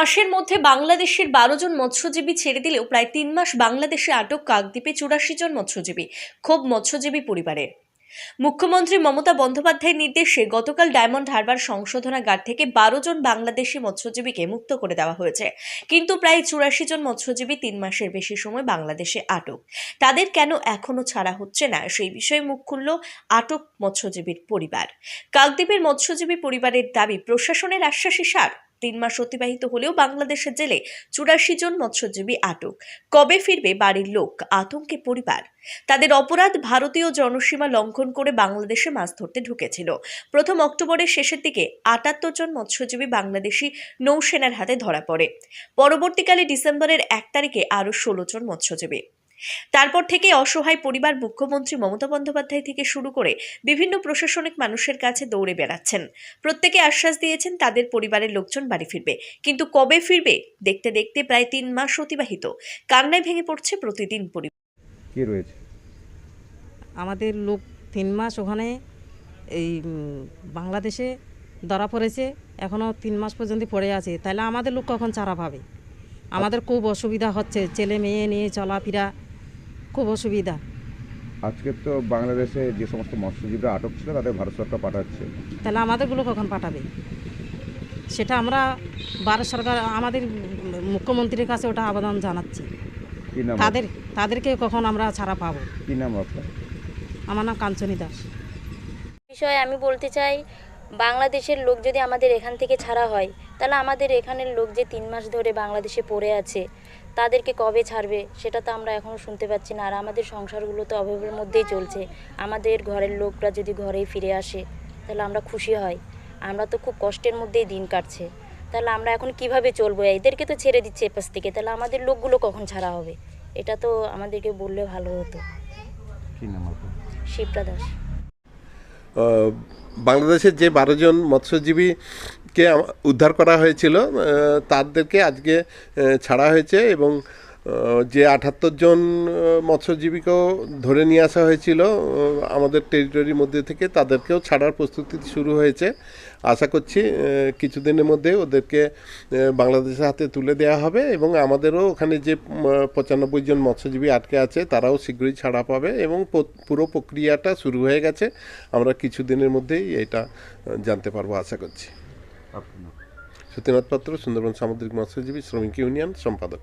মাসের মধ্যে বাংলাদেশের বারো জন মৎস্যজীবী ছেড়ে দিলেও প্রায় তিন মাস বাংলাদেশে আটক কাকদ্বীপে চুরাশি জন মৎস্যজীবী, ক্ষোভ মৎস্যজীবী পরিবারের। মুখ্যমন্ত্রী মমতা বন্দ্যোপাধ্যায়ের নির্দেশে গতকাল ডায়মন্ড হারবার সংশোধনাগার থেকে বারো জন বাংলাদেশি মৎস্যজীবীকে মুক্ত করে দেওয়া হয়েছে। কিন্তু প্রায় চুরাশি জন মৎস্যজীবী তিন মাসের বেশি সময় বাংলাদেশে আটক। তাদের কেন এখনও ছাড়া হচ্ছে না? সেই বিষয়ে মুখ খুলল আটক মৎস্যজীবীর পরিবার। কাকদ্বীপের মৎস্যজীবী পরিবারের দাবি, প্রশাসনের আশ্বাসী সার তিন মাস অতিবাহিত হলেও বাংলাদেশের জেলে চুরাশি জন মৎস্যজীবী আটক। কবে ফিরবে বাড়ির লোক? আতঙ্কে পরিবার। তাদের অপরাধ ভারতীয় জনসীমা লঙ্ঘন করে বাংলাদেশে মাছ ধরতে ঢুকেছিল। প্রথম অক্টোবরের শেষের দিকে আটাত্তর জন মৎস্যজীবী বাংলাদেশি নৌসেনার হাতে ধরা পড়ে। পরবর্তীকালে ডিসেম্বরের এক তারিখে আরও ষোলো জন মৎস্যজীবী। তারপর থেকে অসহায় পরিবার মুখ্যমন্ত্রী মমতা বন্দ্যোপাধ্যায় থেকে শুরু করে বিভিন্ন প্রশাসনিক মানুষের কাছে দৌড়ে বেড়াচ্ছেন। প্রত্যেকে আশ্বাস দিয়েছেন তাদের পরিবারের লোকজন বাড়ি ফিরবে। কিন্তু কবে ফিরবে দেখতে দেখতে প্রায় তিন মাস অতিবাহিত। কান্নায় ভেঙে পড়ছে প্রতিদিন পরিবার কি রয়েছে? আমাদের লোক তিন মাস ওখানে এই বাংলাদেশে ধরা পড়েছে এখনও তিন মাস পর্যন্ত পড়ে আছে। তাহলে আমাদের লোক কখন চারা পাবে? আমাদের খুব অসুবিধা হচ্ছে ছেলে মেয়ে নিয়ে চলাফেরা খুব অসুবিধা। আজকে তো বাংলাদেশে যে সমস্ত মৎস্যজীবীরা আটক ছিল তাদের ভারত সরকার পাঠাচ্ছে। তাহলে আমাদেরগুলো কখন পাঠাবে? সেটা আমরা ভারত সরকার আমাদের মুখ্যমন্ত্রীর কাছে ওটা আবেদন জানাচ্ছি। তাদের তাদেরকে কখন আমরা ছাড়া পাবো? কি নাম আপনার? আমার নাম কাঞ্চনী দাস। বিষয়ে আমি বলতে চাই বাংলাদেশের লোক যদি আমাদের এখান থেকে ছাড়া হয় তাহলে আমাদের এখানের লোক যে তিন মাস ধরে বাংলাদেশে পড়ে আছে তাদেরকে কবে ছাড়বে? সেটা তো আমরা এখনও শুনতে পাচ্ছি না। আর আমাদের সংসারগুলো তো অভাবের মধ্যেই চলছে। আমাদের ঘরের লোকরা যদি ঘরেই ফিরে আসে তাহলে আমরা খুশি হই আমরা তো খুব কষ্টের মধ্যেই দিন কাটছে। তাহলে আমরা এখন কীভাবে চলবো? এদেরকে তো ছেড়ে দিচ্ছে এপাশ থেকে। তাহলে আমাদের লোকগুলো কখন ছাড়া হবে? এটা তো আমাদেরকে বললে ভালো হতো। শিপ্রা দাস। বাংলাদেশের যে বারো জন মৎস্যজীবীকে উদ্ধার করা হয়েছিল তাদেরকে আজকে ছাড়া হয়েছে এবং যে আটাত্তর জন মৎস্যজীবীকেও ধরে নিয়ে আসা হয়েছিল আমাদের টেরিটরির মধ্যে থেকে তাদেরকেও ছাড়ার প্রস্তুতি শুরু হয়েছে। আশা করছি কিছুদিনের মধ্যে ওদেরকে বাংলাদেশের হাতে তুলে দেওয়া হবে এবং আমাদেরও ওখানে যে পঁচানব্বই জন মৎস্যজীবী আটকে আছে তারাও শীঘ্রই ছাড়া পাবে এবং পুরো প্রক্রিয়াটা শুরু হয়ে গেছে। আমরা কিছুদিনের মধ্যেই এটা জানতে পারব আশা করছি। সত্যনাথ পাত্র সুন্দরবন সামুদ্রিক মৎস্যজীবী শ্রমিক ইউনিয়ন সম্পাদক।